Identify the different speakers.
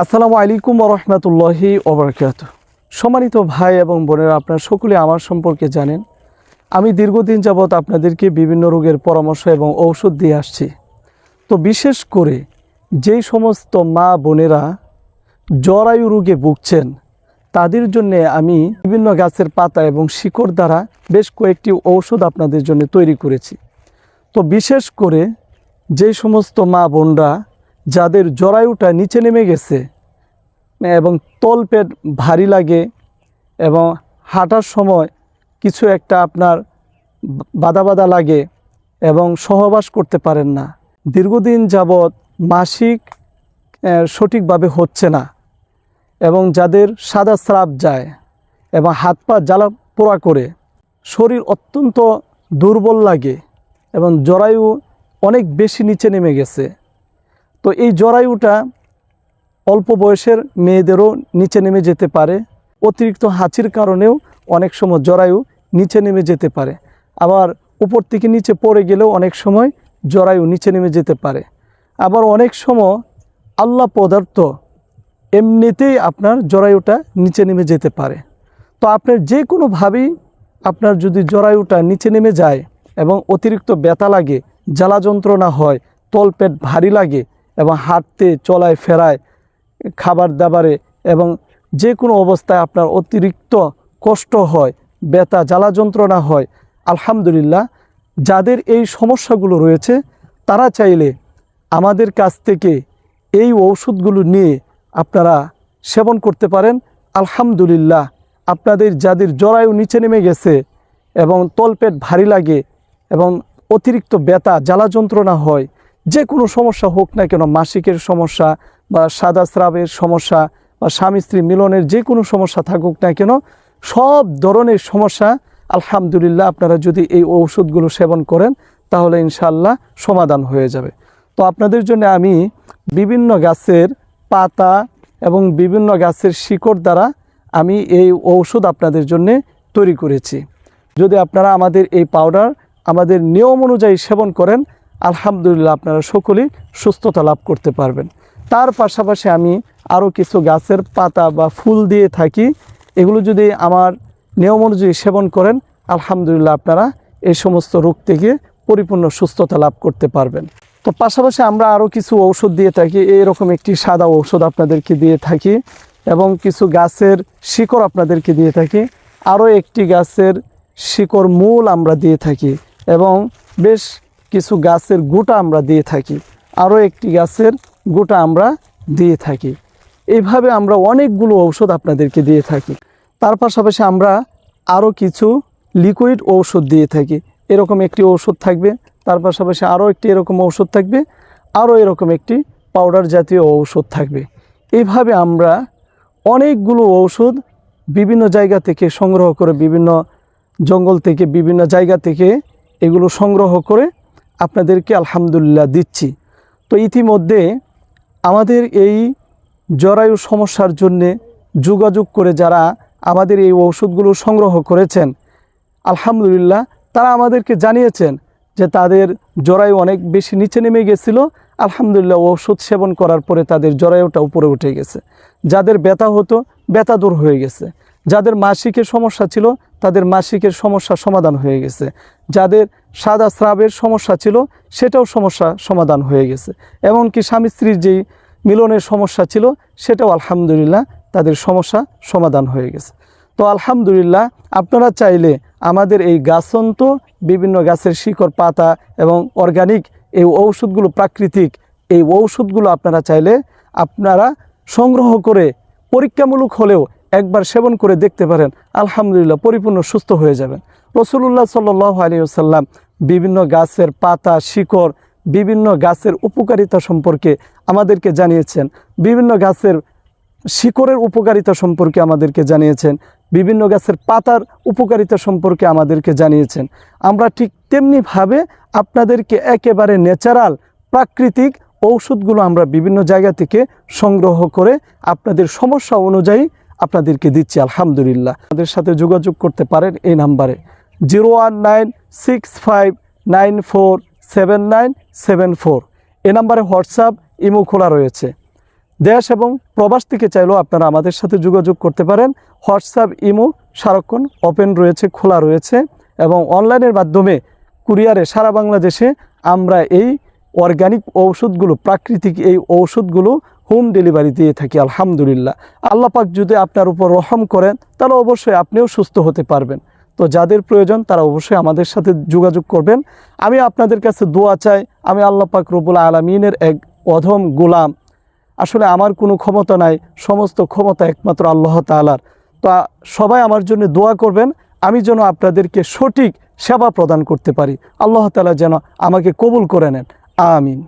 Speaker 1: আসসালামু আলাইকুম রহমতুল্লাহি ওবরাকাত সম্মানিত ভাই এবং বোনেরা, আপনারা সকলে আমার সম্পর্কে জানেন, আমি দীর্ঘদিন যাবৎ আপনাদেরকে বিভিন্ন রোগের পরামর্শ এবং ঔষধ দিয়ে আসছি। তো বিশেষ করে যেই সমস্ত মা বোনেরা জরায়ু রোগে ভুগছেন, তাদের জন্য আমি বিভিন্ন গাছের পাতা এবং শিকড় দ্বারা বেশ কয়েকটি ঔষধ আপনাদের জন্য তৈরি করেছি। তো বিশেষ করে যে সমস্ত মা বোনরা যাদের জরায়ুটা নিচে নেমে গেছে, এবং তলপেট ভারী লাগে, এবং হাঁটার সময় কিছু একটা আপনার বাদা বাদা লাগে এবং সহবাস করতে পারেন না। দীর্ঘদিন যাবৎ মাসিক সঠিকভাবে হচ্ছে না, এবং যাদের সাদা স্রাব যায় এবং হাত পা জ্বালা পোড়া করে, শরীর অত্যন্ত দুর্বল লাগে, এবং জরায়ু অনেক বেশি নিচে নেমে গেছে। তো এই জরায়ুটা অল্প বয়সের মেয়েদেরও নিচে নেমে যেতে পারে। অতিরিক্ত হাঁচির কারণেও অনেক সময় জরায়ু নিচে নেমে যেতে পারে। আবার উপর থেকে নিচে পড়ে গেলেও অনেক সময় জরায়ু নিচে নেমে যেতে পারে। আবার অনেক সময় আল্লাহ পদার্থ এমনিতেই আপনার জরায়ুটা নিচে নেমে যেতে পারে। তো আপনার যে কোনোভাবেই আপনার যদি জরায়ুটা নিচে নেমে যায় এবং অতিরিক্ত ব্যথা লাগে জ্বালা যন্ত্রণা হয়, তলপেট ভারী লাগে এবং হাঁটতে, চলায়, ফেরায় খাবার দাবারে এবং যে কোনো অবস্থায় আপনার অতিরিক্ত কষ্ট হয়, ব্যথা, জ্বালা যন্ত্রণা হয়, আলহামদুলিল্লাহ, যাদের এই সমস্যাগুলো রয়েছে, তারা চাইলে আমাদের কাছ থেকে এই ঔষধগুলো নিয়ে আপনারা সেবন করতে পারেন। আলহামদুলিল্লাহ, আপনাদের যাদের জরায়ু নিচে নেমে গেছে এবং তলপেট ভারী লাগে এবং অতিরিক্ত ব্যথা, জ্বালা যন্ত্রণা হয় যে কোনো সমস্যা হোক না কেন, মাসিকের সমস্যা বা সাদা স্রাবের সমস্যা বা স্বামী স্ত্রী মিলনের যে কোনো সমস্যা থাকুক না কেন, সব ধরনের সমস্যা আলহামদুলিল্লাহ আপনারা যদি এই ঔষধগুলো সেবন করেন, তাহলে ইনশাল্লাহ সমাধান হয়ে যাবে। তো আপনাদের জন্য আমি বিভিন্ন গাছের পাতা এবং বিভিন্ন গাছের শিকড় দ্বারা আমি এই ঔষধ আপনাদের জন্য তৈরি করেছি। যদি আপনারা আমাদের এই পাউডার আমাদের নিয়ম অনুযায়ী সেবন করেন আলহামদুলিল্লাহ আপনারা সকলেই সুস্থতা লাভ করতে পারবেন। তার পাশাপাশি আমি আরও কিছু গাছের পাতা বা ফুল দিয়ে থাকি। এগুলো যদি আমার নিয়ম অনুযায়ী সেবন করেন, আলহামদুলিল্লাহ আপনারা এই সমস্ত রোগ থেকে পরিপূর্ণ সুস্থতা লাভ করতে পারবেন। তো পাশাপাশি আমরা আরও কিছু ঔষধ দিয়ে থাকি। এরকম একটি সাদা ঔষধ আপনাদেরকে দিয়ে থাকি এবং কিছু গাছের শিকড় আপনাদেরকে দিয়ে থাকি। আরও একটি গাছের শিকড় মূল আমরা দিয়ে থাকি এবং বেশ কিছু গাছের গোটা আমরা দিয়ে থাকি। আরও একটি গাছের গোটা আমরা দিয়ে থাকি। এইভাবে আমরা অনেকগুলো ঔষধ আপনাদেরকে দিয়ে থাকি। তার পাশাপাশি আমরা আরও কিছু লিকুইড ঔষধ দিয়ে থাকি। এরকম একটি ঔষধ থাকবে, তার পাশাপাশি আরও একটি এরকম ঔষধ থাকবে, আরও এরকম একটি পাউডার জাতীয় ঔষধ থাকবে। এইভাবে আমরা অনেকগুলো ঔষধ বিভিন্ন জায়গা থেকে সংগ্রহ করে বিভিন্ন জঙ্গল থেকে বিভিন্ন জায়গা থেকে এগুলো সংগ্রহ করে আপনাদেরকে আলহামদুলিল্লাহ দিচ্ছি। তো ইতিমধ্যে আমাদের এই জরায়ু সমস্যার জন্যে যোগাযোগ করে যারা আমাদের এই ওষুধগুলো সংগ্রহ করেছেন, আলহামদুলিল্লাহ তারা আমাদেরকে জানিয়েছেন যে তাদের জরায়ু অনেক বেশি নিচে নেমে গেছিল। আলহামদুলিল্লাহ ওষুধ সেবন করার পরে তাদের জরায়ুটা উপরে উঠে গেছে। যাদের ব্যথা হতো, ব্যথা দূর হয়ে গেছে। যাদের মাসিকের সমস্যা ছিল, তাদের মাসিকের সমস্যা সমাধান হয়ে গেছে। যাদের সাদা স্রাবের সমস্যা ছিল, সেটাও সমস্যা সমাধান হয়ে গেছে। এমনকি স্বামী স্ত্রীর যেই মিলনের সমস্যা ছিল, সেটাও আলহামদুলিল্লাহ তাদের সমস্যা সমাধান হয়ে গেছে। তো আলহামদুলিল্লাহ, আপনারা চাইলে আমাদের এই গাছন্ত বিভিন্ন গাছের শিকড়, পাতা এবং অর্গানিক এই ঔষধগুলো, প্রাকৃতিক এই ঔষধগুলো আপনারা চাইলে আপনারা সংগ্রহ করে পরীক্ষামূলক হলেও একবার সেবন করে দেখতে পারেন, আলহামদুলিল্লাহ পরিপূর্ণ সুস্থ হয়ে যাবেন। রসুল্লাহ সাল্লাহ আলিয়াল্লাম বিভিন্ন গাছের পাতা, শিকড়, বিভিন্ন গাছের উপকারিতা সম্পর্কে আমাদেরকে জানিয়েছেন। বিভিন্ন গাছের শিকড়ের উপকারিতা সম্পর্কে আমাদেরকে জানিয়েছেন। বিভিন্ন গাছের পাতার উপকারিতা সম্পর্কে আমাদেরকে জানিয়েছেন। আমরা ঠিক তেমনিভাবে আপনাদেরকে একেবারে ন্যাচারাল, প্রাকৃতিক ঔষধগুলো আমরা বিভিন্ন জায়গা থেকে সংগ্রহ করে আপনাদের সমস্যা অনুযায়ী আপনাদেরকে দিচ্ছি, আলহামদুলিল্লাহ। আমাদের সাথে যোগাযোগ করতে পারেন এই নাম্বারে। Zero one nine, six five, nine four, seven nine, seven four. এ নাম্বারে হোয়াটসঅ্যাপ, ইমো খোলা রয়েছে। দেশ এবং প্রবাস থেকে চাইলেও আপনারা আমাদের সাথে যোগাযোগ করতে পারেন। হোয়াটসঅ্যাপ, ইমো, সারাক্ষণ ওপেন রয়েছে, খোলা রয়েছে এবং অনলাইনের মাধ্যমে কুরিয়ারে সারা বাংলাদেশে আমরা এই অর্গানিক ঔষধগুলো, প্রাকৃতিক এই ঔষধগুলো হোম ডেলিভারি দিয়ে থাকি, আলহামদুলিল্লাহ। আল্লাহ পাক যদি আপনার উপর রহম করেন, তাহলে অবশ্যই আপনিও সুস্থ হতে পারবেন। তো যাদের প্রয়োজন, তারা অবশ্যই আমাদের সাথে যোগাযোগ করবেন। আমি আপনাদের কাছে দোয়া চাই, আমি আল্লাহ পাক রবুল আলমিনের এক অধম গোলাম। আসলে আমার কোনো ক্ষমতা নাই, সমস্ত ক্ষমতা একমাত্র আল্লাহ তালার তো সবাই আমার জন্য দোয়া করবেন, আমি যেন আপনাদেরকে সঠিক সেবা প্রদান করতে পারি। আল্লাহ তালা যেন আমাকে কবুল করে নেন। আমিন।